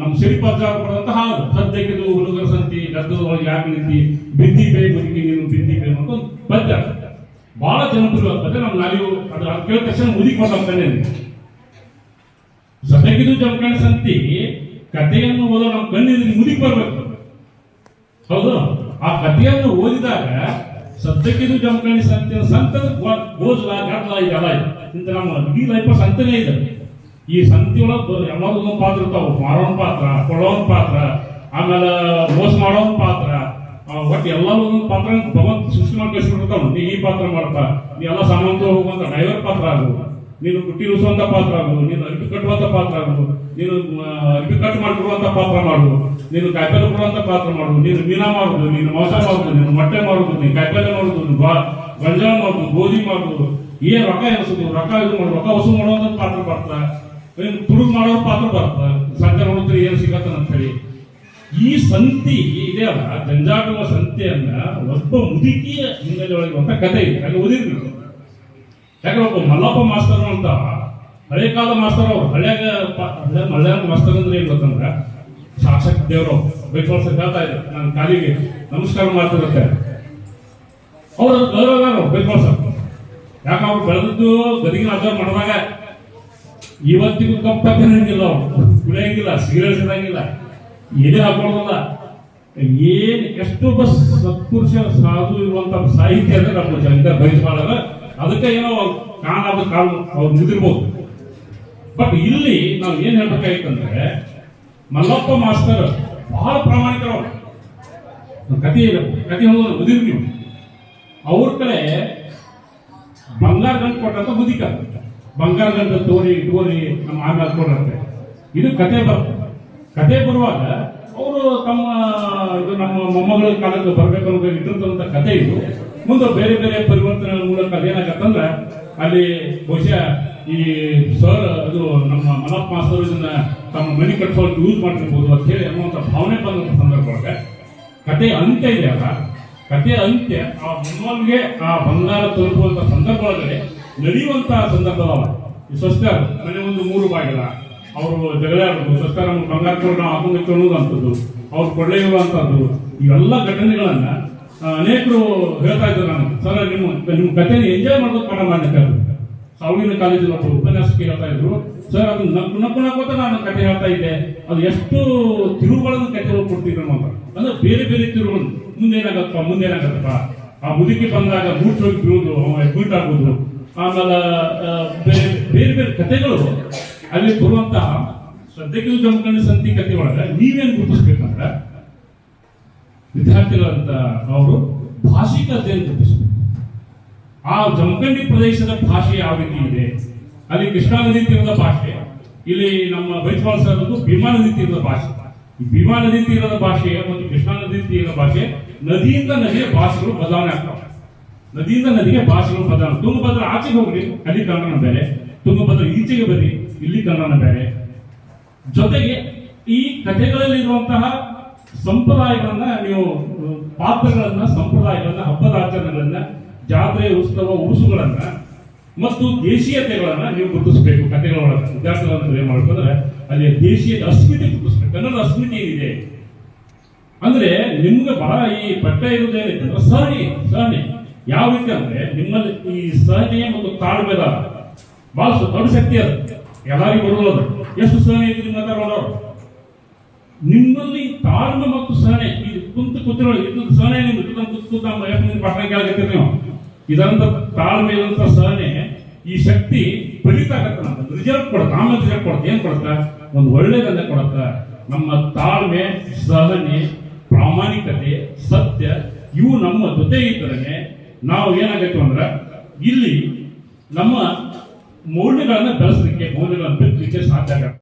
ನಮ್ಮ ಸಿರಿಪಜ್ಜಾರ ಹಾಲು ಸದ್ಯಕ್ಕೆ ಹುಡುಗರ ಸಂತಿ ಗದ್ದದ ಯಾಕೆ ನಿಂತಿ ಬಿದ್ದಿ ಬೇ ಮುದುಕಿ ನೀನು ಬಿದ್ದಿ ಬೇ ಅಂತ ಒಂದು ಪದ್ಯ. ಬಹಳ ಜನಪ್ರಿಯ ಪದ್ಯ. ನಮ್ಮ ನಾಲಿಯು ಅದು ಅದು ಕೇಳಿದ ತಕ್ಷಣ ಮುದುಕಿ ಬರ್ತಾನೆ ಸದ್ಯಕ್ಕಿದು ಜಮಖಂಡಿ ಸಂತಿ, ಕಥೆಯನ್ನು ಓದೋ ನಮ್ಮ ಕಣ್ಣಿನ ಮುದುಕಿ ಬರ್ಬೇಕು. ಹೌದು? ಆ ಕಥೆಯನ್ನು ಓದಿದಾಗ ಸದ್ಯಕ್ಕಿದು ಜಮಖಂಡಿ ಸಂತಿ ಸಂತ ಗೋಜಲ, ಗದ್ದಲ ಇದೆಲ್ಲ ಇದೆ. ಇಂತ ನಮ್ಮ ಇಡೀ ಲೈಫ್ ಸಂತನೇ ಇದೆ ಈ ಸಂತಿ ಒಳಗೆ ಒಂದೊಂದು ಪಾತ್ರ ಇರ್ತಾವ. ಮಾರೋನ್ ಪಾತ್ರ ಕೊಡೋನ್ ಪಾತ್ರ ಆಮೇಲೆ ಮೋಸ ಮಾಡೋನ್ ಪಾತ್ರ. ಒಟ್ಟು ಎಲ್ಲರೂ ಒಂದೊಂದು ಪಾತ್ರ ಭಗವಂತ ಸೃಷ್ಟಿ ಮಾಡಿ ಕಳಿಸ್ಬಿಟ್ಟಿರ್ತಾವ ನೀ ಈ ಪಾತ್ರ ಮಾಡ್ತಾ ನೀ ಎಲ್ಲ ಸಾಮಾನ್ಯ ಹೋಗುವಂತ ಡ್ರೈವರ್ ಪಾತ್ರ ಆಗು. ನೀನು ಗುಟ್ಟಿ ಉಳಿಸುವಂತ ಪಾತ್ರ ಆಗು. ನೀನು ಅರಿಪಿ ಕಟ್ಟುವಂತ ಪಾತ್ರ ಆಗು. ನೀನು ಆ, ಅರಿಪಿ ಕಟ್ ಮಾಡಿರುವಂತ ಪಾತ್ರ ಮಾಡು. ನೀನು ಕಾಯಿಪಲ್ಲೆ ಕೊಡುವಂತ ಪಾತ್ರ ಮಾಡು. ನೀನು ಮೀನಾ ಮಾಡುದು ನೀನು ಮೋಸ ಮಾಡುದು ನೀನು ಮೊಟ್ಟೆ ಮಾಡುದು ನೀನು ಕಾಯಿಪಲ್ಲೆ ಮಾಡುದು ನೀನು ಬಾ ಗಂಜಾ ಮಾಡುದು ಗೋಧಿ ಮಾಡುದು ಏನ್ ರೊಕ್ಕ ಎನಿಸುದು? ರೊಕ್ಕ ಇದು ಮಾಡುದು ರೊಕ್ಕ ವಸೂಲು ಮಾಡುವಂತ ಪಾತ್ರ ಬರ್ತಾ ನೀನು ಮಾಡೋರು ಮಾಡೋ ಪಾತ್ರ ಬರ್ತಾ ಸಂಜೆ ನೋಡಿದ್ರೆ ಏನು ಸಿಗತ್ತ ಅಂತ ಹೇಳಿ. ಈ ಸಂತಿ ಇದೆ ಅಲ್ಲ, ಜಂಜಾಟುವ ಸಂತಿಯನ್ನ ಒಬ್ಬ ಮುದುಕಿಯ ಹಿನ್ನೆಲೆ ಒಳಗೆ ಅಂತ ಕಥೆ ಇದೆ. ಹಾಗೆ ಓದಿದ್ರು ಯಾಕಂದ್ರೆ ಒಬ್ಬ ಮಲ್ಲಪ್ಪ ಮಾಸ್ತರ್ ಅಂತ, ಹಳೆ ಕಾಲ ಮಾಸ್ತರ್ ಅವ್ರು. ಹಳ್ಯಾಗ ಮಳೆಯಾಗ ಮಾಸ್ತರ್ ಅಂದ್ರೆ ಏನ್ ಗೊತ್ತಂದ್ರ ಸಾಕ್ಷಾತ್ ದೇವರು ಬೈಕೋಲ್ ಸರ್ ಹೇಳ್ತಾ ಇದ್ರು. ನನ್ನ ಕಾಲಿಗೆ ನಮಸ್ಕಾರ ಮಾಡ್ತಿರುತ್ತೆ. ಅವ್ರು ಗೌರವ ಬೈಕೋಲ್ ಸರ್ ಯಾಕೆ ಅವ್ರು ಬೆಳೆದದ್ದು ಗದಿಗಿನ ಅಬ್ಸರ್ವ್ ಮಾಡಿದಾಗ ಇವತ್ತಿಗೂ ಕಪ್ಪ ತಿನ್ನಂಗಿಲ್ಲ ಅವ್ರು. ಕುಡಿಯಂಗಿಲ್ಲ ಸಿಗರೇಟ್ ಸಿಗಂಗಿಲ್ಲ ಏನೇ ಹಾಕೊಳ್ಳೋದಲ್ಲ ಏನ್ ಎಷ್ಟು ಬಸ್ ಸತ್ಪುರುಷ, ಸಾಧು ಇರುವಂತ ಸಾಹಿತ್ಯ ಅಂದ್ರೆ ನಮ್ಮ ಜನ ಬಯಸ್ಬಾರ್ದ ಅದಕ್ಕೆ ಏನೋ ಕಾಣದ ಕಾಲ ಅವ್ರು ನಿಂತಿರ್ಬೋದು ಬಟ್ ಇಲ್ಲಿ ನಾವು ಏನ್ ಹೇಳ್ಬೇಕಾಗಿತ್ತಂದ್ರೆ ಮಲ್ಲಪ್ಪ ಮಾಸ್ತರ್ ಬಹಳ ಪ್ರಾಮಾಣಿಕರು ಕತೆ ಕತೆ ಹೋಗೋದು ಮುದಿರ್ ನೀವು. ಅವ್ರ ಕಡೆ ಬಂಗಾರ ಗಂಟು ಕೊಟ್ಟಂತ ಮುದಿಕ ಬಂಗಾರ ತೋರಿ ತೋರಿ ನಮ್ಮ ಆಗ ಕೊಡಂತೆ ಇದು ಕತೆ ಬರ್ ಕತೆ ಬರುವಾಗ ಅವರು ತಮ್ಮ ಇದು ನಮ್ಮ ಮೊಮ್ಮಗಳ ಕಾಲಕ್ಕೆ ಬರ್ಬೇಕು ಅನ್ನೋದು ಇಟ್ಟಿರ್ತಂತ ಕತೆ ಇದು. ಮುಂದೆ ಬೇರೆ ಬೇರೆ ಪರಿವರ್ತನೆಗಳ ಮೂಲಕ ಅದೇನಾಗತ್ತಂದ್ರ ಅಲ್ಲಿ ಬಹುಶಃ ಈ ಸರ್ ಅದು ನಮ್ಮ ಮನಪ್ಪ ಮಾಸ್ತರು ಇದನ್ನ ತಮ್ಮ ಮನೆ ಕಟ್ಸೋಕೆ ಯೂಸ್ ಮಾಡಿರ್ಬೋದು ಅಂತ ಹೇಳಿ ಅನ್ನುವಂಥ ಭಾವನೆ ಬಂದಂತ ಸಂದರ್ಭ ಒಳಗೆ ಕತೆ ಅಂತ್ಯ ಇದೆ ಅಲ್ಲ. ಕತೆ ಅಂತ್ಯ ಆ ಮೊಮ್ಮಲ್ಗೆ ಆ ಬಂಗಾರ ತಲುಪುವಂತ ಸಂದರ್ಭ ಒಳಗಡೆ ನಡೆಯುವಂತ ಸಂದರ್ಭ ಅವ ಈ ಮನೆ ಒಂದು ಮೂರು ಬಾಗಿಲ. ಅವರು ಜಗಳ ಆಡೋದು, ಸಸ್ಕಾರ ಬಂಗಾರ ನಾವು ಹಾಕೊಂಡು ಅನ್ನೋದಂಥದ್ದು ಅವ್ರು ಕೊಡಲೇ ಇರುವಂತದ್ದು ಇವೆಲ್ಲ ಘಟನೆಗಳನ್ನ ಅನೇಕರು ಹೇಳ್ತಾ ಇದ್ದಾರೆ ನಾನು ಸರ್, ನಿಮ್ಮ ನಿಮ್ಮ ಕಥೆನ ಎಂಜಾಯ್ ಮಾಡೋದು ಪಾಠ ಮಾಡಲಿಕ್ಕೆ ಸಾವಿನ ಕಾಲೇಜಲ್ಲಿ ಒಬ್ಬರು ಉಪನ್ಯಾಸಕ್ಕೆ ಹೇಳ್ತಾ ಇದ್ರು, ಸರ್, ಅದು ನಕ್ಕು ನಕ್ಕು ನಕ್ಕೋತ ನಾನು ಕತೆ ಹೇಳ್ತಾ ಇದ್ದೆ. ಅದು ಎಷ್ಟು ತಿರುಗಳನ್ನು ಕಥೆಗಳು ಕೊಡ್ತಿದ್ರು ಅಂತ ಅಂದ್ರೆ ಬೇರೆ ಬೇರೆ ತಿರುವುಗಳು. ಮುಂದೇನಾಗತ್ತಪ್ಪ ಮುಂದೇನಾಗತ್ತಪ್ಪ. ಆ ಮುದುಕಿ ಬಂದಾಗ ಬೂಟ್ ಹೋಗಿ ಬೀಳೋದು ಬೂಟ್ ಆಗೋದು ಆಮೇಲೆ ಬೇರೆ ಬೇರೆ ಬೇರೆ ಕಥೆಗಳು ಅಲ್ಲಿ ಬರುವಂತಹ ಸದ್ಯಕ್ಕೆ ಜಮಖಂಡ ಸಂತಿ ಕಥೆ ಒಳಗೆ ನೀವೇನು ಗುರುತಿಸ್ಬೇಕಂದ್ರೆ, ವಿದ್ಯಾರ್ಥಿಗಳಂತ ಅವರು ಭಾಷಿಕ ಅಧ್ಯಯನ ಗುರುತಿಸಬೇಕು. ಆ ಜಮಖಂಡಿ ಪ್ರದೇಶದ ಭಾಷೆ ಯಾವ ರೀತಿ ಇದೆ? ಅಲ್ಲಿ ಕೃಷ್ಣಾ ನದಿ ತೀರದ ಭಾಷೆ, ಇಲ್ಲಿ ನಮ್ಮ ಬೈತ್ವಾಲ್ ಸರ್ ಅದು ಭೀಮಾ ನದಿ ತೀರದ ಭಾಷೆ. ಈ ಭೀಮಾ ನದಿ ತೀರದ ಭಾಷೆ, ಮತ್ತು ಕೃಷ್ಣಾ ನದಿ ತೀರದ ಭಾಷೆ, ನದಿಯಿಂದ ನದಿಯ ಭಾಷೆಗಳು ಬದಲಾವಣೆ ಆಗ್ತವೆ. ನದಿಯಿಂದ ನದಿಗೆ ಭಾಷೆಗಳು ಬದಲಾವಣೆ ತುಂಗಭದ್ರ ಆಚೆಗೆ ಹೋಗ್ರಿ ಅಲ್ಲಿ ಕನ್ನಡನ ಬೇರೆ. ತುಂಗಭದ್ರ ಈಚೆಗೆ ಬರ್ರಿ ಇಲ್ಲಿ ಕನ್ನಡನ ಬೇರೆ. ಜೊತೆಗೆ ಈ ಕಥೆಗಳಲ್ಲಿ ಇರುವಂತಹ ಸಂಪ್ರದಾಯಗಳನ್ನ ನೀವು ಪಾತ್ರಗಳನ್ನ, ಸಂಪ್ರದಾಯಗಳನ್ನ, ಹಬ್ಬದ ಆಚರಣೆಗಳನ್ನ, ಜಾತ್ರೆ, ಉತ್ಸವ, ಉರುಸುಗಳನ್ನ ಮತ್ತು ದೇಶೀಯತೆಗಳನ್ನ ನೀವು ಗುರುತಿಸಬೇಕು. ಕಥೆಗಳೊಳಗೆ ವಿದ್ಯಾರ್ಥಿಗಳನ್ನ ಏನ್ ಮಾಡ್ಬೇಕಂದ್ರೆ ಅಲ್ಲಿ ದೇಶೀಯ ಅಸ್ಮಿತೆ ಗುರುತಿಸ್ಬೇಕು. ಕನ್ನಡ ಅಸ್ಮಿತೆ ಏನಿದೆ? ಅಂದ್ರೆ ನಿಮ್ಗೆ ಬಹಳ ಈ ಪಠ್ಯ ಇರುವುದೇನಿದೆ ಸರಣಿ ಸಹನೆ ಯಾವ ರೀತಿ ಅಂದ್ರೆ ನಿಮ್ಮಲ್ಲಿ ಈ ಸಹನೆ ಮತ್ತು ತಾಳ್ಮೆದ ಬಹಳ ಸ- ದೊಡ್ಡ ಶಕ್ತಿ ಅದು. ಎಲ್ಲರಿಗೂ ಬರಬಹುದು ಅದು. ಎಷ್ಟು ಸಹನೆ ಐತಿ ನಿಮ್ಮ ನಿಮ್ಮಲ್ಲಿ ತಾಳ್ಮೆ ಮತ್ತು ಸಹನೆ ಇದು ಕುಂತು ಕೂತಿರೋ ಇದು ಸಹನೆ ನಿಮ್ಗೆ ಇದು ಕುಂತು ಕೂತು ನಮ್ಮ ಕೇಳಕತ್ತೀರಿ ನೀವು? ಇದರಂತ ತಾಳ್ಮೆ ಇದಂತ ಸಹನೆ, ಈ ಶಕ್ತಿ ಫಲಿತಾಗತ್ತ ನಮ್ಗೆ. ರಿಸಲ್ಟ್ ಕೊಡುತ್ತೆ. ಆಮೇಲೆ ಏನ್ ಕೊಡುತ್ತೆ? ಒಂದು ಒಳ್ಳೇದನ್ನ ಕೊಡುತ್ತೆ. ನಮ್ಮ ತಾಳ್ಮೆ, ಸಹನೆ, ಪ್ರಾಮಾಣಿಕತೆ, ಸತ್ಯ, ಇವು ನಮ್ಮ ಜೊತೆ ಇದ್ದರೆ ನಾವು ಏನಾಗಬೇಕು ಅಂದ್ರೆ ಇಲ್ಲಿ ನಮ್ಮ ಮೌಲ್ಯಗಳನ್ನ ಬೆಳೆಸಲಿಕ್ಕೆ ಮೌಲ್ಯಗಳನ್ನ ಬೆಳೆಸಲಿಕ್ಕೆ ಸಾಧ್ಯ ಆಗತ್ತೆ.